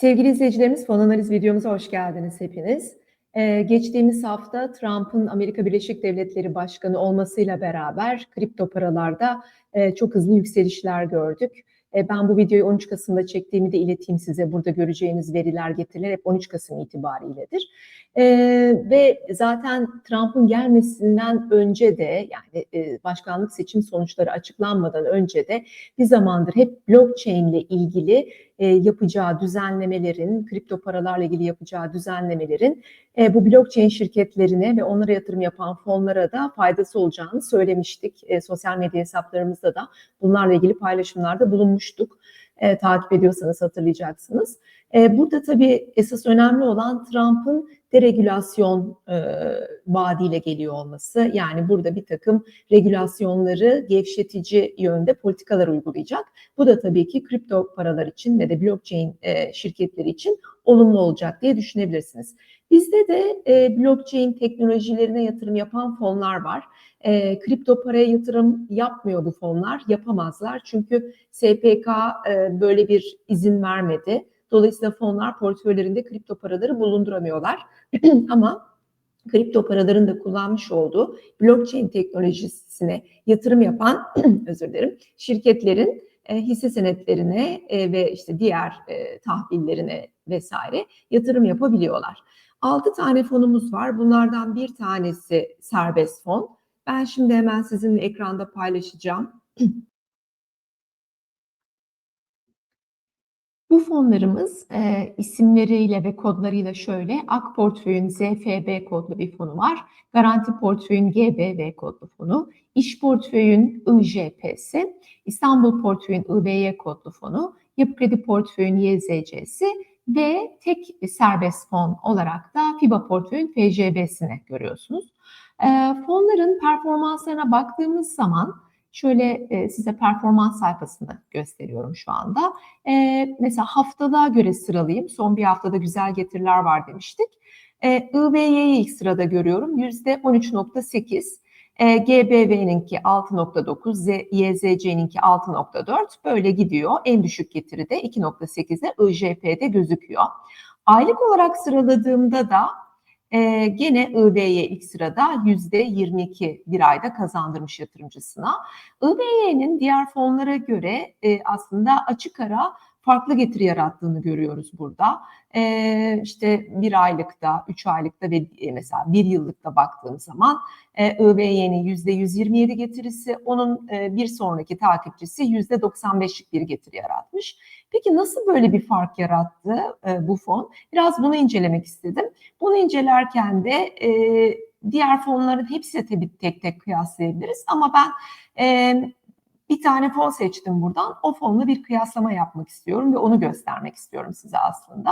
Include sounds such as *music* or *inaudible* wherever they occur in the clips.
Sevgili izleyicilerimiz, fon analiz videomuza hoş geldiniz hepiniz. Ee, geçtiğimiz hafta Trump'ın Amerika Birleşik Devletleri Başkanı olmasıyla beraber kripto paralarda e, çok hızlı yükselişler gördük. E, ben bu videoyu 13 Kasım'da çektiğimi de ileteyim size. Burada göreceğiniz veriler getiriler hep 13 Kasım itibariyledir. E, ve zaten Trump'ın gelmesinden önce de yani e, başkanlık seçim sonuçları açıklanmadan önce de bir zamandır hep blockchain ile ilgili e, yapacağı düzenlemelerin, kripto paralarla ilgili yapacağı düzenlemelerin e, bu blockchain şirketlerine ve onlara yatırım yapan fonlara da faydası olacağını söylemiştik. E, sosyal medya hesaplarımızda da bunlarla ilgili paylaşımlarda bulunmuştuk. Takip ediyorsanız hatırlayacaksınız. E, burada tabii esas önemli olan Trump'ın deregülasyon e, vaadiyle geliyor olması. Yani burada bir takım regülasyonları gevşetici yönde politikalar uygulayacak. Bu da tabii ki kripto paralar için ve de blockchain e, şirketleri için olumlu olacak diye düşünebilirsiniz. Bizde de e, blockchain teknolojilerine yatırım yapan fonlar var. E, kripto paraya yatırım yapmıyor bu fonlar, yapamazlar. Çünkü SPK e, böyle bir izin vermedi. Dolayısıyla fonlar portföylerinde kripto paraları bulunduramıyorlar. *clears throat* Ama kripto paraların da kullanmış olduğu blockchain teknolojisine yatırım yapan *clears throat* özür dilerim şirketlerin e, hisse senetlerine e, ve işte diğer e, tahvillerine vesaire yatırım yapabiliyorlar. 6 tane fonumuz var. Bunlardan bir tanesi serbest fon. Ben şimdi hemen sizinle ekranda paylaşacağım. *clears throat* Bu fonlarımız e, isimleriyle ve kodlarıyla şöyle. Ak Portföy'ün ZFB kodlu bir fonu var. Garanti Portföy'ün GBV kodlu fonu. İş Portföy'ün IJPS. İstanbul Portföy'ün IBY kodlu fonu. Yapı Kredi Portföy'ün YZC'si ve tek serbest fon olarak da FIBA Portföy'ün FJB'sini görüyorsunuz. E, fonların performanslarına baktığımız zaman Şöyle e, size performans sayfasını gösteriyorum şu anda. E, mesela haftada göre sıralayayım. Son bir haftada güzel getiriler var demiştik. E, IVY'yi ilk sırada görüyorum. %13.8. E, GBV'ninki 6.9, YZC'ninki 6.4 böyle gidiyor. En düşük getiri de 2.8'de IJP'de gözüküyor. Aylık olarak sıraladığımda da e, gene IBY ilk sırada %22 bir ayda kazandırmış yatırımcısına. IBY'nin diğer fonlara göre e, aslında açık ara farklı getiri yarattığını görüyoruz burada. E, işte bir aylıkta, üç aylıkta ve e, mesela bir yıllıkta baktığım zaman e, ÖVY'nin yüzde 127 getirisi, onun e, bir sonraki takipçisi yüzde 95'lik bir getiri yaratmış. Peki nasıl böyle bir fark yarattı e, bu fon? Biraz bunu incelemek istedim. Bunu incelerken de e, diğer fonların hepsi tabii tek tek kıyaslayabiliriz ama ben e, bir tane fon seçtim buradan. O fonla bir kıyaslama yapmak istiyorum ve onu göstermek istiyorum size aslında.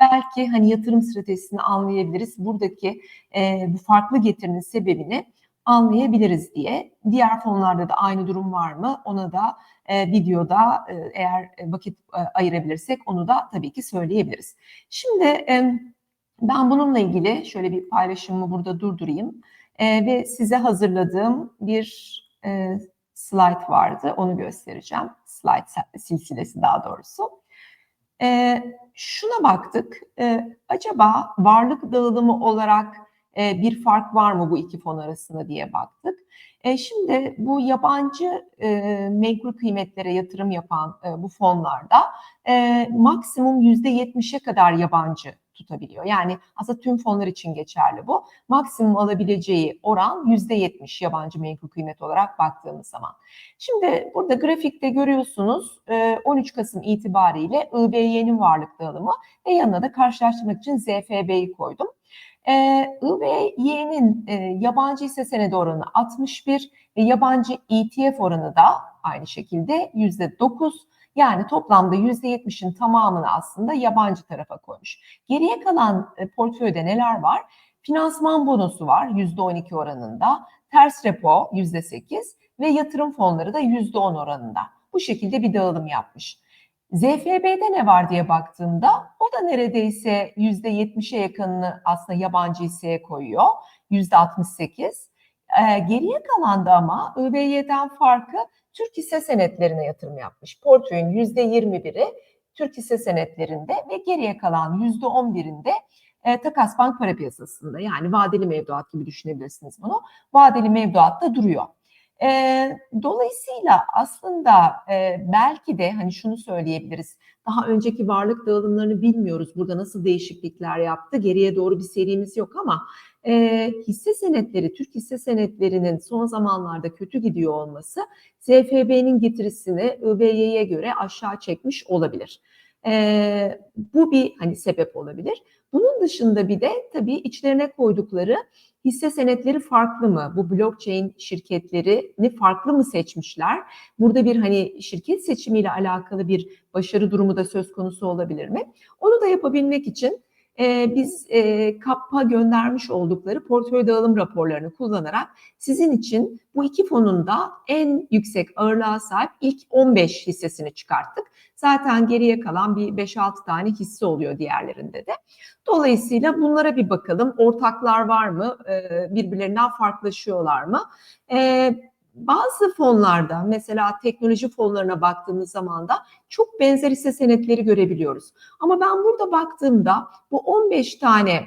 Belki hani yatırım stratejisini anlayabiliriz. Buradaki e, bu farklı getirinin sebebini anlayabiliriz diye. Diğer fonlarda da aynı durum var mı? Ona da e, videoda e, eğer vakit e, ayırabilirsek onu da tabii ki söyleyebiliriz. Şimdi e, ben bununla ilgili şöyle bir paylaşımımı burada durdurayım e, ve size hazırladığım bir e, slide vardı. Onu göstereceğim. Slide silsilesi daha doğrusu. E, şuna baktık. E, acaba varlık dağılımı olarak e, bir fark var mı bu iki fon arasında diye baktık. E, şimdi bu yabancı e, menkul kıymetlere yatırım yapan bu fonlarda e, maksimum %70'e kadar yabancı tutabiliyor. Yani aslında tüm fonlar için geçerli bu. Maksimum alabileceği oran %70 yabancı menkul kıymet olarak baktığımız zaman. Şimdi burada grafikte görüyorsunuz 13 Kasım itibariyle IBY'nin varlık dağılımı ve yanına da karşılaştırmak için ZFB'yi koydum. IBY'nin yabancı hisse senedi oranı 61 ve yabancı ETF oranı da aynı şekilde %9. Yani toplamda %70'in tamamını aslında yabancı tarafa koymuş. Geriye kalan e, portföyde neler var? Finansman bonosu var %12 oranında, ters repo %8 ve yatırım fonları da %10 oranında. Bu şekilde bir dağılım yapmış. ZFB'de ne var diye baktığımda o da neredeyse %70'e yakınını aslında yabancı hisseye koyuyor. %68. Ee, geriye kalan da ama IBY'den farkı Türk hisse senetlerine yatırım yapmış. Portföyün %21'i Türk hisse senetlerinde ve geriye kalan %11'inde e, takas bank para piyasasında yani vadeli mevduat gibi düşünebilirsiniz bunu. Vadeli mevduatta duruyor. E, dolayısıyla aslında e, belki de hani şunu söyleyebiliriz. Daha önceki varlık dağılımlarını bilmiyoruz. Burada nasıl değişiklikler yaptı? Geriye doğru bir serimiz yok ama e, hisse senetleri, Türk hisse senetlerinin son zamanlarda kötü gidiyor olması ZFB'nin getirisini IBY'ye göre aşağı çekmiş olabilir. E, bu bir hani sebep olabilir. Bunun dışında bir de tabii içlerine koydukları hisse senetleri farklı mı? Bu blockchain şirketlerini farklı mı seçmişler? Burada bir hani şirket seçimiyle alakalı bir başarı durumu da söz konusu olabilir mi? Onu da yapabilmek için e, biz e, KAP'a göndermiş oldukları portföy dağılım raporlarını kullanarak sizin için bu iki fonun da en yüksek ağırlığa sahip ilk 15 hissesini çıkarttık. Zaten geriye kalan bir 5-6 tane hisse oluyor diğerlerinde de. Dolayısıyla bunlara bir bakalım. Ortaklar var mı? E, birbirlerinden farklılaşıyorlar mı? E, bazı fonlarda mesela teknoloji fonlarına baktığımız zaman da çok benzer hisse senetleri görebiliyoruz. Ama ben burada baktığımda bu 15 tane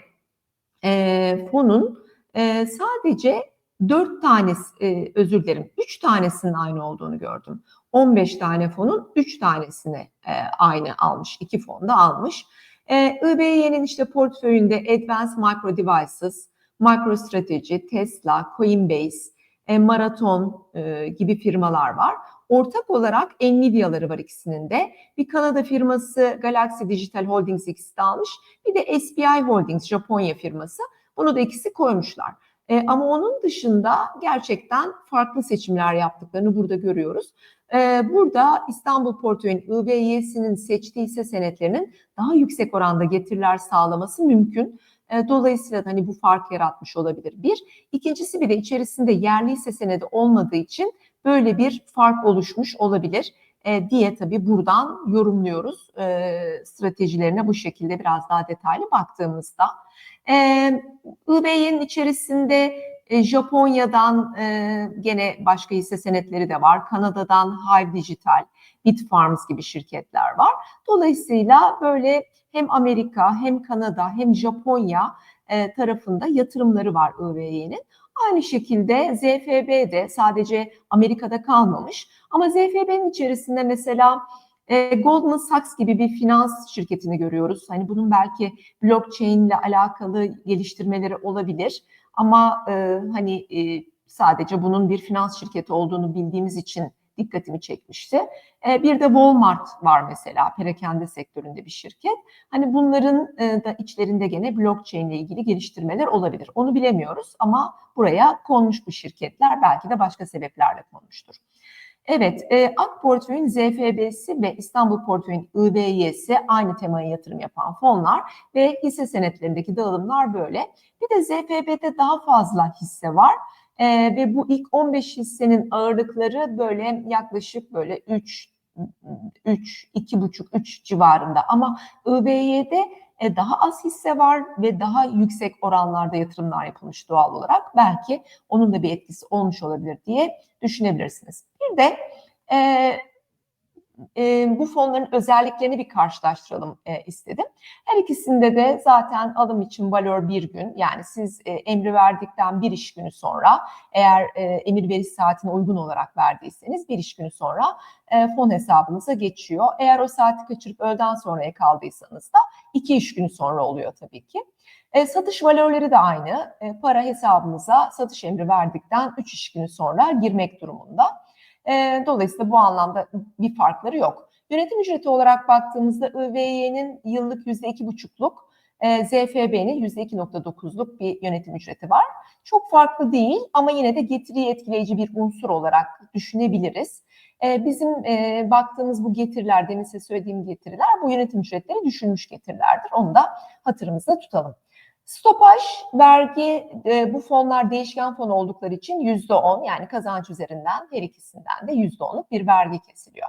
e, fonun e, sadece 4 tanesi, e, özür dilerim 3 tanesinin aynı olduğunu gördüm. 15 tane fonun 3 tanesini e, aynı almış, 2 fonda almış. E, IBY'nin işte portföyünde Advanced Micro Devices, MicroStrategy, Tesla, Coinbase, e, Marathon e, gibi firmalar var. Ortak olarak Nvidia'ları var ikisinin de. Bir Kanada firması Galaxy Digital Holdings ikisi almış. Bir de SBI Holdings Japonya firması. Bunu da ikisi koymuşlar. E, ama onun dışında gerçekten farklı seçimler yaptıklarını burada görüyoruz. E, burada İstanbul Portföy'ün IBY'sinin seçtiği hisse senetlerinin daha yüksek oranda getiriler sağlaması mümkün. E, dolayısıyla hani bu fark yaratmış olabilir. Bir. İkincisi bir de içerisinde yerli hisse senedi olmadığı için böyle bir fark oluşmuş olabilir e, diye tabii buradan yorumluyoruz e, stratejilerine bu şekilde biraz daha detaylı baktığımızda. E, içerisinde e, Japonya'dan e, gene başka hisse senetleri de var. Kanada'dan Hive Digital, Bitfarms gibi şirketler var. Dolayısıyla böyle hem Amerika hem Kanada hem Japonya e, tarafında yatırımları var IVY'nin. Aynı şekilde ZFB de sadece Amerika'da kalmamış ama ZFB'nin içerisinde mesela e, Goldman Sachs gibi bir finans şirketini görüyoruz. Hani bunun belki blockchain ile alakalı geliştirmeleri olabilir ama e, hani e, sadece bunun bir finans şirketi olduğunu bildiğimiz için dikkatimi çekmişti. E, bir de Walmart var mesela perakende sektöründe bir şirket. Hani bunların e, da içlerinde gene blockchain ile ilgili geliştirmeler olabilir. Onu bilemiyoruz ama buraya konmuş bu şirketler belki de başka sebeplerle konmuştur. Evet, e, AK Portföy'ün ZFB'si ve İstanbul Portföy'ün IBY'si aynı temaya yatırım yapan fonlar ve hisse senetlerindeki dağılımlar böyle. Bir de ZFB'de daha fazla hisse var. Ee, ve bu ilk 15 hissenin ağırlıkları böyle yaklaşık böyle 3 3 2,5 3 civarında ama IBY'de e, daha az hisse var ve daha yüksek oranlarda yatırımlar yapılmış doğal olarak. Belki onun da bir etkisi olmuş olabilir diye düşünebilirsiniz. Bir de e, e, bu fonların özelliklerini bir karşılaştıralım e, istedim. Her ikisinde de zaten alım için valör bir gün yani siz e, emri verdikten bir iş günü sonra eğer e, emir veriş saatine uygun olarak verdiyseniz bir iş günü sonra e, fon hesabınıza geçiyor. Eğer o saati kaçırıp öğleden sonraya kaldıysanız da iki iş günü sonra oluyor tabii ki. E, satış valörleri de aynı. E, para hesabınıza satış emri verdikten 3 iş günü sonra girmek durumunda. E, dolayısıyla bu anlamda bir farkları yok. Yönetim ücreti olarak baktığımızda IVY'nin yıllık %2,5'luk, e, ZFB'nin %2,9'luk bir yönetim ücreti var. Çok farklı değil ama yine de getiriyi etkileyici bir unsur olarak düşünebiliriz. E, bizim e, baktığımız bu getiriler, demin size söylediğim getiriler bu yönetim ücretleri düşünmüş getirilerdir. Onu da hatırımızda tutalım. Stopaj vergi e, bu fonlar değişken fon oldukları için yüzde on yani kazanç üzerinden her ikisinden de yüzde onluk bir vergi kesiliyor.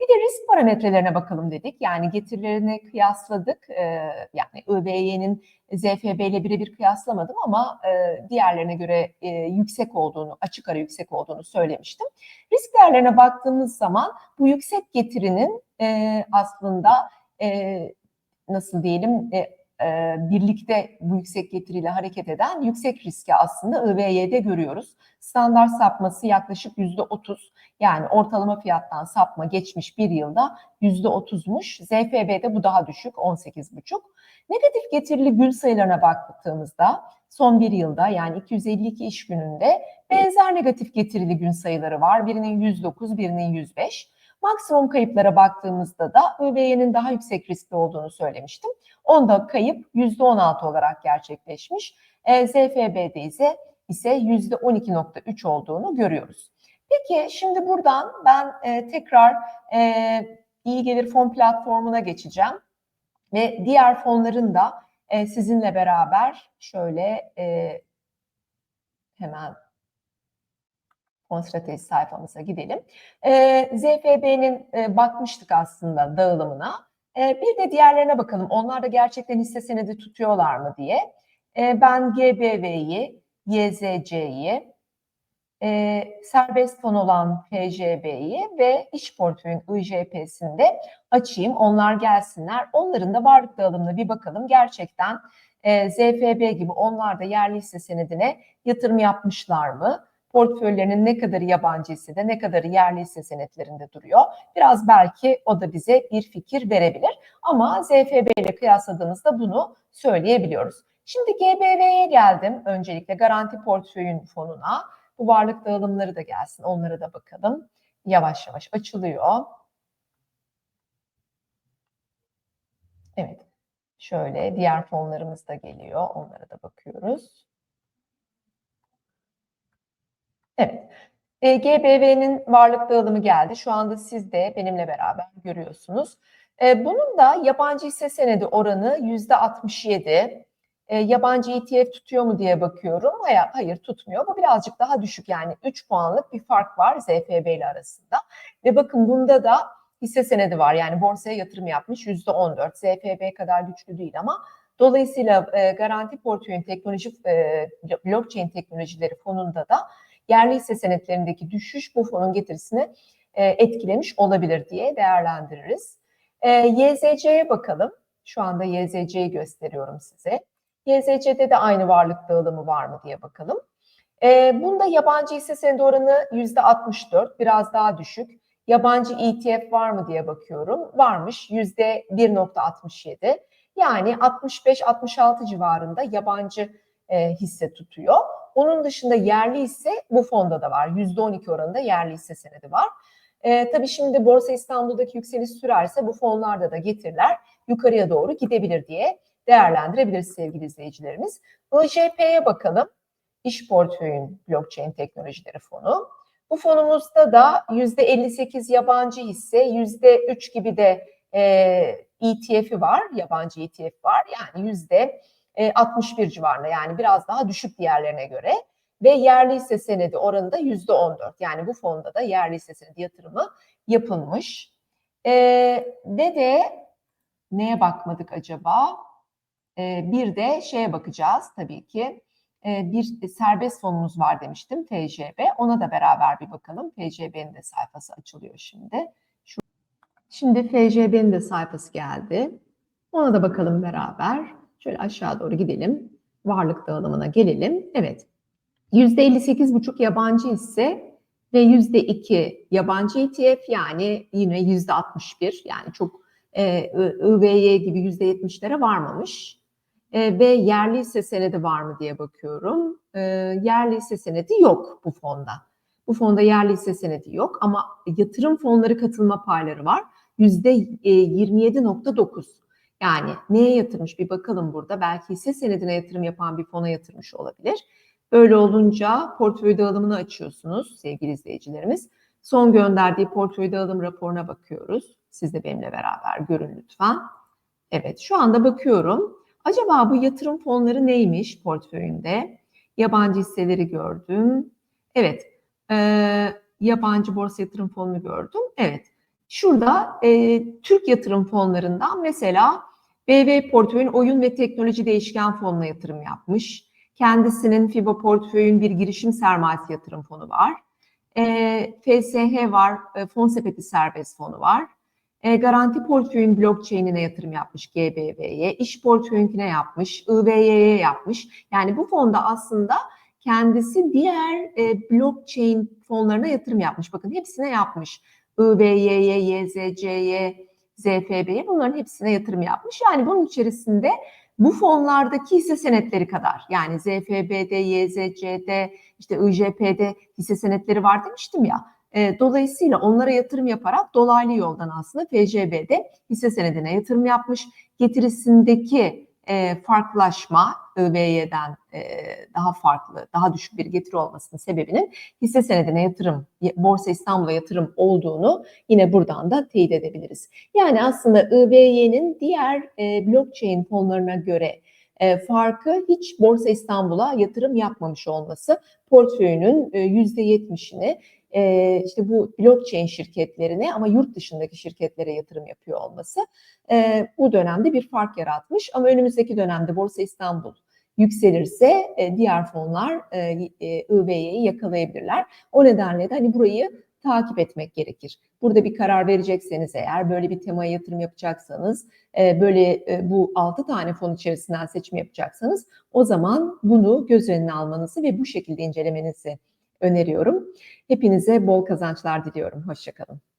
Bir de risk parametrelerine bakalım dedik. Yani getirilerini kıyasladık. Ee, yani ÖVY'nin ZFB ile birebir kıyaslamadım ama e, diğerlerine göre e, yüksek olduğunu, açık ara yüksek olduğunu söylemiştim. Risk değerlerine baktığımız zaman bu yüksek getirinin e, aslında e, nasıl diyelim e, e, birlikte bu yüksek getiriyle hareket eden yüksek riski aslında IVY'de görüyoruz. Standart sapması yaklaşık %30 yani ortalama fiyattan sapma geçmiş bir yılda %30'muş. ZFB'de bu daha düşük 18,5. Negatif getirili gün sayılarına baktığımızda son bir yılda yani 252 iş gününde benzer negatif getirili gün sayıları var. Birinin 109, birinin 105. Maksimum kayıplara baktığımızda da ÖVY'nin daha yüksek riskli olduğunu söylemiştim. Onda kayıp %16 olarak gerçekleşmiş. E, ZFB'de ise ise %12.3 olduğunu görüyoruz. Peki şimdi buradan ben e, tekrar e, iyi gelir fon platformuna geçeceğim ve diğer fonların da e, sizinle beraber şöyle e, hemen fon stratejisi sayfamıza gidelim. E, ZFB'nin e, bakmıştık aslında dağılımına. E, bir de diğerlerine bakalım. Onlar da gerçekten hisse senedi tutuyorlar mı diye. E, ben GBV'yi, YZC'yi, e, serbest fon olan PJB'yi ve iş portföyün IJP'sinde açayım. Onlar gelsinler. Onların da varlık dağılımına bir bakalım. Gerçekten e, ZFB gibi onlar da yerli hisse senedine yatırım yapmışlar mı? Portföylerinin ne kadarı yabancı hissede, ne kadarı yerli hisse senetlerinde duruyor. Biraz belki o da bize bir fikir verebilir. Ama ZFB ile kıyasladığımızda bunu söyleyebiliyoruz. Şimdi GBV'ye geldim. Öncelikle garanti portföyün fonuna. Bu varlık dağılımları da gelsin. Onlara da bakalım. Yavaş yavaş açılıyor. Evet. Şöyle diğer fonlarımız da geliyor. Onlara da bakıyoruz. Evet. E, GBV'nin varlık dağılımı geldi. Şu anda siz de benimle beraber görüyorsunuz. E, bunun da yabancı hisse senedi oranı yüzde 67. E, yabancı ETF tutuyor mu diye bakıyorum. Hayır, hayır tutmuyor. Bu birazcık daha düşük yani 3 puanlık bir fark var ZFB ile arasında. Ve bakın bunda da hisse senedi var. Yani borsaya yatırım yapmış yüzde 14. ZFB kadar güçlü değil ama dolayısıyla e, garanti portföyün teknoloji e, blockchain teknolojileri fonunda da yerli hisse senetlerindeki düşüş bu fonun getirisini e, etkilemiş olabilir diye değerlendiririz. E, YZC'ye bakalım. Şu anda YZC'yi gösteriyorum size. YZC'de de aynı varlık dağılımı var mı diye bakalım. E, bunda yabancı hisse senedi oranı %64, biraz daha düşük. Yabancı ETF var mı diye bakıyorum. Varmış %1.67. Yani 65-66 civarında yabancı e, hisse tutuyor. Onun dışında yerli ise bu fonda da var. %12 oranında yerli hisse senedi var. E, tabii şimdi Borsa İstanbul'daki yükseliş sürerse bu fonlarda da getiriler yukarıya doğru gidebilir diye değerlendirebiliriz sevgili izleyicilerimiz. IJP'ye bakalım. İş portföyün blockchain teknolojileri fonu. Bu fonumuzda da %58 yabancı hisse, %3 gibi de e, ETF'i var, yabancı ETF var. Yani yüzde 61 e, civarında yani biraz daha düşük diğerlerine göre ve yerli hisse senedi oranında yüzde 14. Yani bu fonda da yerli hisse senedi yatırımı yapılmış. E, ve de neye bakmadık acaba? E, bir de şeye bakacağız tabii ki. E, bir serbest fonumuz var demiştim TCB. Ona da beraber bir bakalım. TCB'nin de sayfası açılıyor şimdi. Şimdi TCB'nin de sayfası geldi. Ona da bakalım beraber. Şöyle aşağı doğru gidelim. Varlık dağılımına gelelim. Evet. %58,5 yabancı hisse ve %2 yabancı ETF yani yine %61 yani çok e, IVY gibi %70'lere varmamış. E, ve yerli hisse senedi var mı diye bakıyorum. E, yerli hisse senedi yok bu fonda. Bu fonda yerli hisse senedi yok ama yatırım fonları katılma payları var. %27.9. Yani neye yatırmış bir bakalım burada. Belki hisse senedine yatırım yapan bir fona yatırmış olabilir. Böyle olunca portföy dağılımını açıyorsunuz sevgili izleyicilerimiz. Son gönderdiği portföy dağılım raporuna bakıyoruz. Siz de benimle beraber görün lütfen. Evet şu anda bakıyorum. Acaba bu yatırım fonları neymiş portföyünde? Yabancı hisseleri gördüm. Evet, e, yabancı borsa yatırım fonunu gördüm. Evet, Şurada e, Türk yatırım fonlarından mesela BV Portföy'ün oyun ve teknoloji değişken fonuna yatırım yapmış. Kendisinin FIBA Portföy'ün bir girişim sermayesi yatırım fonu var. E, FSH var, e, Fon Sepeti Serbest Fonu var. E, Garanti Portföy'ün blockchain'ine yatırım yapmış GBV'ye, İş Portföy'ünkine yapmış, IVY'ye yapmış. Yani bu fonda aslında kendisi diğer e, blockchain fonlarına yatırım yapmış. Bakın hepsine yapmış. IVY'ye, YZC'ye, ZFB'ye bunların hepsine yatırım yapmış. Yani bunun içerisinde bu fonlardaki hisse senetleri kadar yani ZFB'de, YZC'de, işte IJP'de hisse senetleri var demiştim ya. E, dolayısıyla onlara yatırım yaparak dolaylı yoldan aslında FCB'de hisse senedine yatırım yapmış. Getirisindeki e, farklılaşma ÖVY'den e, daha farklı, daha düşük bir getiri olmasının sebebinin hisse senedine yatırım, Borsa İstanbul'a yatırım olduğunu yine buradan da teyit edebiliriz. Yani aslında ÖVY'nin diğer e, blockchain fonlarına göre e, farkı hiç Borsa İstanbul'a yatırım yapmamış olması portföyünün e, %70'ini e, işte bu blockchain şirketlerine ama yurt dışındaki şirketlere yatırım yapıyor olması e, bu dönemde bir fark yaratmış. Ama önümüzdeki dönemde Borsa İstanbul yükselirse e, diğer fonlar e, e, yakalayabilirler. O nedenle de hani burayı takip etmek gerekir. Burada bir karar verecekseniz eğer böyle bir temaya yatırım yapacaksanız e, böyle e, bu 6 tane fon içerisinden seçim yapacaksanız o zaman bunu göz önüne almanızı ve bu şekilde incelemenizi öneriyorum. Hepinize bol kazançlar diliyorum. Hoşçakalın.